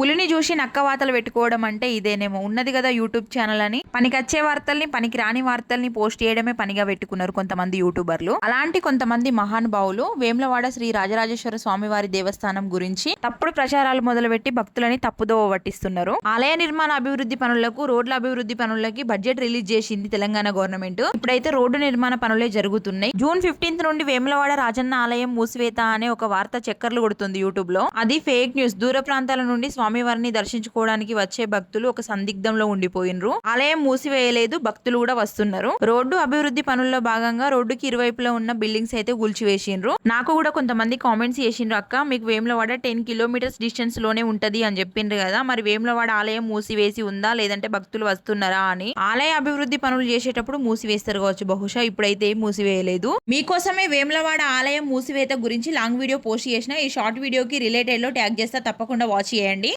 పులిని చూసి నక్క వాతలు పెట్టుకోవడం అంటే ఇదేనేమో. ఉన్నది కదా యూట్యూబ్ ఛానల్ అని. పనికొచ్చే వార్తల్ని పనికి రాని వార్తల్ని పోస్ట్ చేయడమే పనిగా పెట్టుకున్నారు కొంతమంది యూట్యూబర్లు. అలాంటి కొంతమంది మహానుభావులు వేములవాడ శ్రీ రాజరాజేశ్వర స్వామి వారి దేవస్థానం గురించి తప్పుడు ప్రచారాలు మొదలుపెట్టి భక్తులని తప్పుదోవ పట్టిస్తున్నారు. ఆలయ నిర్మాణ అభివృద్ధి పనులకు రోడ్ల అభివృద్ధి పనులకి బడ్జెట్ రిలీజ్ చేసింది తెలంగాణ గవర్నమెంట్. ఇప్పుడైతే రోడ్డు నిర్మాణ పనులే జరుగుతున్నాయి. జూన్ ఫిఫ్టీన్త్ నుండి వేములవాడ రాజన్న ఆలయం మూసివేత అనే ఒక వార్త చక్కర్లు కొడుతుంది యూట్యూబ్లో అది ఫేక్ న్యూస్. దూర ప్రాంతాల నుండి స్వామివారిని దర్శించుకోవడానికి వచ్చే భక్తులు ఒక సందిగ్ధంలో ఉండిపోయినరు. ఆలయం మూసివేయలేదు భక్తులు కూడా వస్తున్నారు. రోడ్డు అభివృద్ధి పనుల్లో భాగంగా రోడ్డుకి ఇరువైపులో ఉన్న బిల్డింగ్స్ అయితే కూల్చివేసిండ్రు నాకు కూడా కొంతమంది కామెంట్స్ చేసిండ్రు అక్క మీకు వేములవాడ టెన్ కిలోమీటర్స్ డిస్టెన్స్లోనే ఉంటది అని చెప్పిండ్రు కదా మరి వేములవాడ ఆలయం మూసివేసి ఉందా లేదంటే భక్తులు వస్తున్నారా అని. ఆలయ అభివృద్ధి పనులు చేసేటప్పుడు మూసివేస్తారు కావచ్చు బహుశా ఇప్పుడైతే ఏం మూసివేయలేదు. మీకోసమే వేములవాడ ఆలయం మూసివేత గురించి లాంగ్ వీడియో పోస్ట్ చేసిన ఈ షార్ట్ వీడియోకి రిలేటెడ్లో ట్యాగ్ చేస్తా తప్పకుండా వాచ్ చేయండి.